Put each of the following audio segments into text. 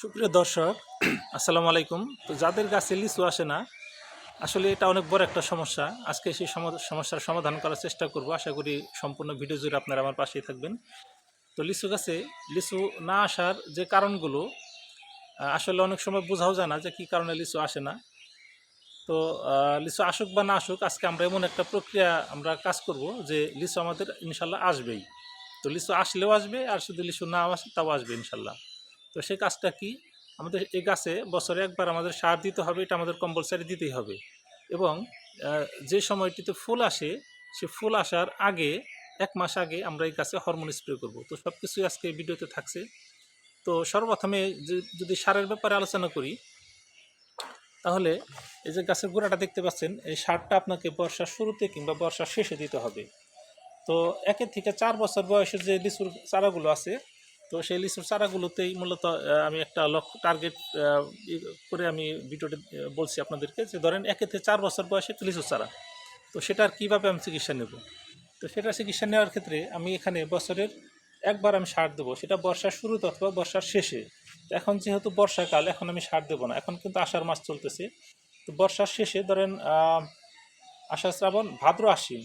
সুপ্রিয় দর্শক, আসসালামু আলাইকুম। তো যাদের গাছে লিচু আসে না, আসলে এটা অনেক বড় একটা সমস্যা। আজকে সেই সম- সমস্যার সমাধান করার চেষ্টা করব। আশা করি সম্পূর্ণ ভিডিও জুড়ে আপনারা আমার পাশেই থাকবেন। তো লিচু গাছে লিচু না আসার যে কারণগুলো আসলে অনেক সময় বোঝাও যায় না যে কী কারণে লিচু আসে না। তো লিচু আসুক বা না আসুক, আজকে আমরা এমন একটা প্রক্রিয়া আমরা কাজ করব যে লিচু আমাদের ইনশাল্লাহ আসবেই। তো লিচু আসলেও আসবে, আর শুধু লিচু না আসে তাও আসবে ইনশাল্লাহ। তো সেই কাজটা কি? আমাদের এই গাছে বছরে একবার আমাদের সার দিতে হবে, এটা আমাদের কম্পালসারি দিতেই হবে। এবং যে সময়টিতে ফুল আসে, সে ফুল আসার আগে, এক মাস আগে আমরা এই গাছে হরমোন স্প্রে করব। তো সব কিছুই আজকে ভিডিওতে থাকছে। তো সর্বপ্রথমে যদি সারের ব্যাপারে আলোচনা করি, তাহলে এই যে গাছের গোড়াটা দেখতে পাচ্ছেন, এই সারটা আপনাকে বর্ষার শুরুতে কিংবা বর্ষার শেষে দিতে হবে। তো একের থেকে চার বছর বয়সের যে লিচুর চারাগুলো আছে তো সেই লিচুর চারাগুলোতেই মূলত আমি একটা লক্ষ্য টার্গেট করে আমি ভিডিওতে আহ, বলছি আপনাদেরকে যে ধরেন থেকে চার বছর বয়সে একটা লিচুর চারা। তো সেটার কীভাবে আমি চিকিৎসা নেব? তো সেটা চিকিৎসা নেওয়ার ক্ষেত্রে আমি এখানে বছরের একবার আমি সার দেবো। সেটা বর্ষার শুরুতে অথবা বর্ষার শেষে। এখন যেহেতু বর্ষাকাল এখন আমি সার দেবো না। এখন কিন্তু আষাঢ় মাস চলতেছে। তো বর্ষার শেষে ধরেন আষাঢ় শ্রাবণ ভাদ্র আশ্বিন।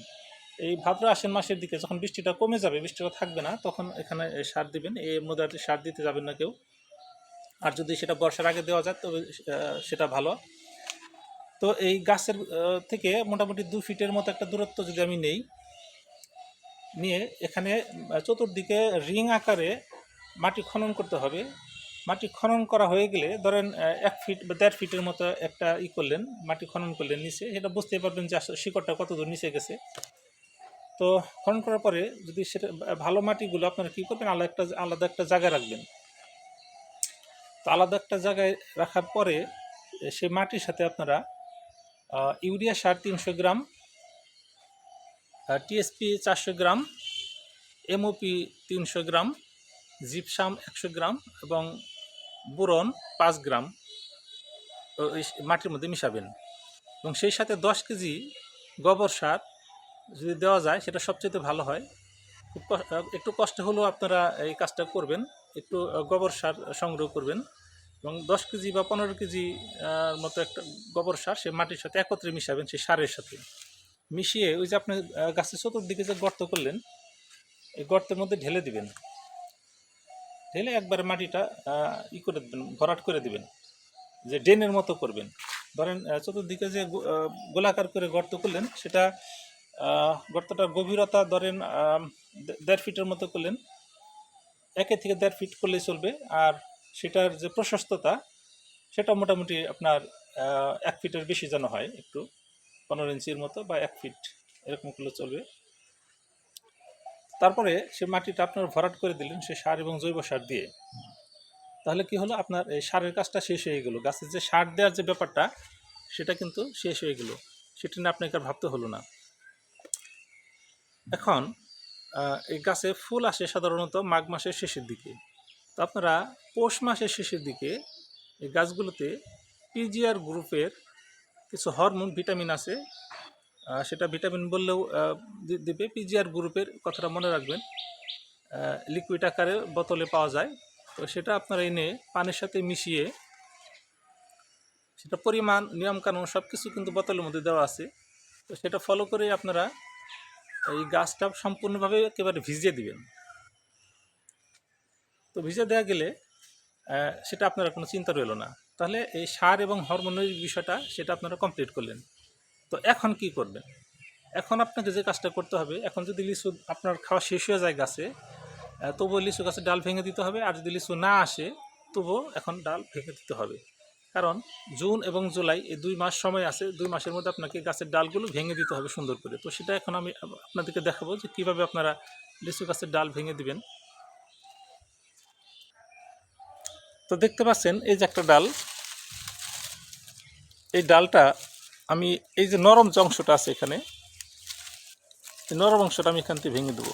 এই ভাদ্র আশ্বিন মাসের দিকে যখন বৃষ্টিটা কমে যাবে, বৃষ্টিটা থাকবে না, তখন এখানে সার দিবেন। এই মধ্যে সার দিতে যাবেন না কেউ। আর যদি সেটা বর্ষার আগে দেওয়া যায়, তবে সেটা ভালো। তো এই গাছের থেকে মোটামুটি দু ফিটের মতো একটা দূরত্ব যদি আমি নেই, নিয়ে এখানে চতুর্দিকে রিং আকারে মাটি খনন করতে হবে। মাটি খনন করা হয়ে গেলে ধরেন এক ফিট বা দেড় ফিটের মতো একটা ই করলেন, মাটি খনন করলেন নিচে। সেটা বুঝতে পারবেন যে শিকড়টা কত দূর নিচে গেছে। তো খনন করার পরে যদি সেটা ভালো মাটিগুলো আপনারা কী করবেন? আলাদা একটা আলাদা একটা জায়গায় রাখবেন। তো আলাদা একটা জায়গায় রাখার পরে সেই মাটির সাথে আপনারা ইউরিয়া সার তিনশো গ্রাম টিএসপি চারশো গ্রাম এমওপি তিনশো গ্রাম, জিপসাম একশো গ্রাম এবং বোরন পাঁচ গ্রাম মাটির মধ্যে মিশাবেন। এবং সেই সাথে দশ কেজি গোবর সার যদি দেওয়া যায়, সেটা সবচেয়ে ভালো হয়। খুব একটু কষ্ট হলেও আপনারা এই কাজটা করবেন। একটু গোবর সার সংগ্রহ করবেন এবং দশ কেজি বা পনেরো কেজি মতো একটা গোবর সার সে মাটির সাথে একত্রে মিশাবেন সেই সারের সাথে। মিশিয়ে ওই যে আপনি গাছের চতুর্দিকে যে গর্ত করলেন, এই গর্তের মধ্যে ঢেলে দিবেন। ঢেলে একবার মাটিটা ই করে দেবেন, ভরাট করে দিবেন। যে ড্রেনের মতো করবেন। ধরেন চতুর্দিকে যে গোলাকার করে গর্ত করলেন, সেটা গর্তটার গভীরতা ধরেন দেড় ফিটের মতো করলেন। একে থেকে দেড় ফিট করলেই চলবে। আর সেটার যে প্রশস্ততা সেটা মোটামুটি আপনার এক ফিটের বেশি যেন হয়, একটু পনেরো ইঞ্চির মতো বা এক ফিট এরকম করলে চলবে। তারপরে সে মাটিটা আপনার ভরাট করে দিলেন, সে সার এবং জৈব সার দিয়ে। তাহলে কি হলো? আপনার এই সারের কাজটা শেষ হয়ে গেল। গাছের যে সার দেওয়ার যে ব্যাপারটা, সেটা কিন্তু শেষ হয়ে গেল। সেটা নিয়ে আপনাকে আর ভাবতে হলো না। এখন এই গাছে ফুল আসে সাধারণত মাঘ মাসের শেষের দিকে। তো আপনারা পৌষ মাসের শেষের দিকে এই গাছগুলোতে পিজিআর গ্রুপের কিছু হরমোন, ভিটামিন আছে। সেটা ভিটামিন বললেও দিবে। পিজিআর গ্রুপের কথাটা মনে রাখবেন। লিকুইড আকারে বোতলে পাওয়া যায়। তো সেটা আপনারা এনে পানির সাথে মিশিয়ে, সেটা পরিমাণ, নিয়মকানুন সব কিছু কিন্তু বোতলের মধ্যে দেওয়া আছে। তো সেটা ফলো করে আপনারা এই গাছটা সম্পূর্ণভাবে একেবারে ভিজিয়ে দিবেন। তো ভিজে দেওয়া গেলে সেটা আপনারা কোনো চিন্তা রইল না। তাহলে এই সার এবং হরমোনের বিষয়টা সেটা আপনারা কমপ্লিট করলেন। তো এখন কি করবেন? এখন আপনাকে যে কাজটা করতে হবে, এখন যদি লিচু আপনার খাওয়া শেষ হয়ে যায় গাছে তবুও লিচু গাছের ডাল ভেঙে দিতে হবে। আর যদি লিচু না আসে, তবুও এখন ডাল ভেঙে দিতে হবে। কারণ জুন এবং জুলাই এই দুই মাস সময় আছে, দুই মাসের মধ্যে আপনাকে গাছের ডালগুলো ভেঙে দিতে হবে সুন্দর করে। তো সেটা এখন আমি আপনাদেরকে দেখাবো যে কীভাবে আপনারা লিচু গাছের ডাল ভেঙে দিবেন। তো দেখতে পাচ্ছেন এই যে একটা ডাল। এই ডালটা আমি, এই যে নরম যে অংশটা আছে এখানে, এই নরম অংশটা আমি এখান থেকে ভেঙে দেবো।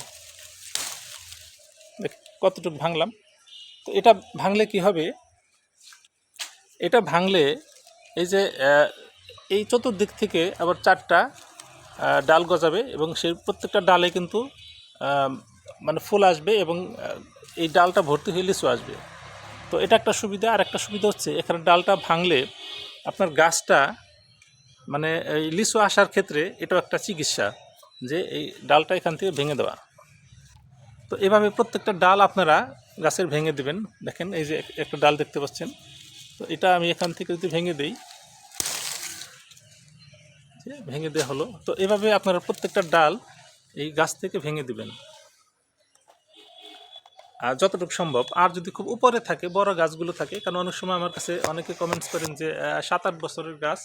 দেখ, কতটুকু ভাঙলাম। তো এটা ভাঙলে কি হবে? এটা ভাঙলে এই যে এই চতুর্দিক থেকে আবার চারটা ডাল গজাবে এবং সেই প্রত্যেকটা ডালে কিন্তু মানে ফুল আসবে এবং এই ডালটা ভর্তি হয়ে লিচু আসবে। তো এটা একটা সুবিধা। আর একটা সুবিধা হচ্ছে, এখানে ডালটা ভাঙলে আপনার গাছটা মানে এই লিচু আসার ক্ষেত্রে এটাও একটা চিকিৎসা যে এই ডালটা এখান থেকে ভেঙে দেওয়া। তো এভাবে প্রত্যেকটা ডাল আপনারা গাছের ভেঙে দেবেন। দেখেন এই যে একটা ডাল দেখতে পাচ্ছেন। তো এটা আমি এখান থেকে যদি ভেঙে দিই ভেঙে দেওয়া হলো, তো এভাবে আপনারা প্রত্যেকটা ডাল এই গাছ থেকে ভেঙে দিবেন। আর যতটুকু সম্ভব, আর যদি খুব উপরে থাকে, বড় গাছগুলো থাকে, কারণ অনেক সময় আমার কাছে অনেকে কমেন্টস করেন যে সাত আট বছরের গাছ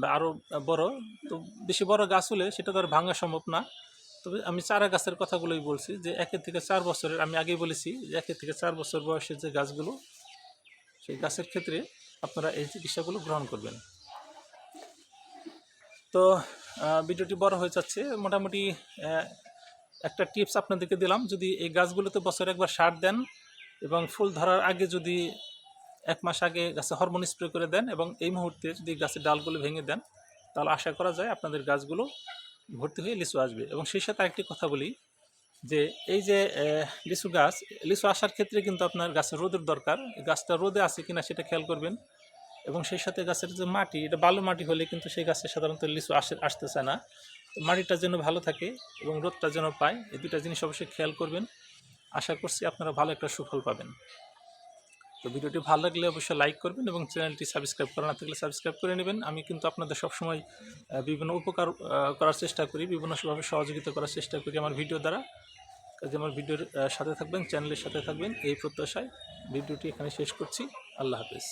বা আরও বড়, তো বেশি বড় গাছ হলে সেটা তো আর ভাঙা সম্ভব না। তবে আমি চারা গাছের কথাগুলোই বলছি যে, একের থেকে চার বছরের, আমি আগেই বলেছি যে, একের থেকে চার বছর বয়সের যে গাছগুলো সেই গাছের ক্ষেত্রে আপনারা এই চিকিৎসাগুলো গ্রহণ করবেন। তো ভিডিওটি বড় হয়ে যাচ্ছে। মোটামুটি একটা টিপস আপনাদেরকে দিলাম। যদি এই গাছগুলোতে বছরে একবার সার দেন এবং ফুল ধরার আগে যদি এক মাস আগে গাছে হরমোন স্প্রে করে দেন এবং এই মুহূর্তে যদি গাছের ডালগুলো ভেঙে দেন, তাহলে আশা করা যায় আপনাদের গাছগুলো ভর্তি হয়ে লিচু আসবে। এবং সেই সাথে আরেকটি কথা বলি যে এই যে লিচু গাছ, লিচু আসার ক্ষেত্রে কিন্তু আপনার গাছের রোদের দরকার। গাছটা রোদে আছে কিনা সেটা খেয়াল করবেন। এবং সেই সাথে গাছের যে মাটি, এটা বালু মাটি হলে কিন্তু সেই গাছে সাধারণত লিচু আসে আসতে চায় না মাটিটা যেন ভালো থাকে এবং রোদটা যেন পায়, এই দুটা জিনিস অবশ্যই খেয়াল করবেন। আশা করছি আপনারা ভালো একটা সুফল পাবেন। তো ভিডিওটি ভালো লাগলে অবশ্যই লাইক করবেন এবং চ্যানেলটি সাবস্ক্রাইব করা না থাকলে সাবস্ক্রাইব করে নেবেন। আমি কিন্তু আপনাদের সবসময় বিভিন্ন উপকার করার চেষ্টা করি, বিভিন্নভাবে সহযোগিতা করার চেষ্টা করি আমার ভিডিও দ্বারা। কাজে আমার ভিডিওর সাথে থাকবেন, চ্যানেলের সাথে থাকবেন। এই প্রত্যাশায় ভিডিওটি এখানে শেষ করছি। আল্লাহ হাফেজ।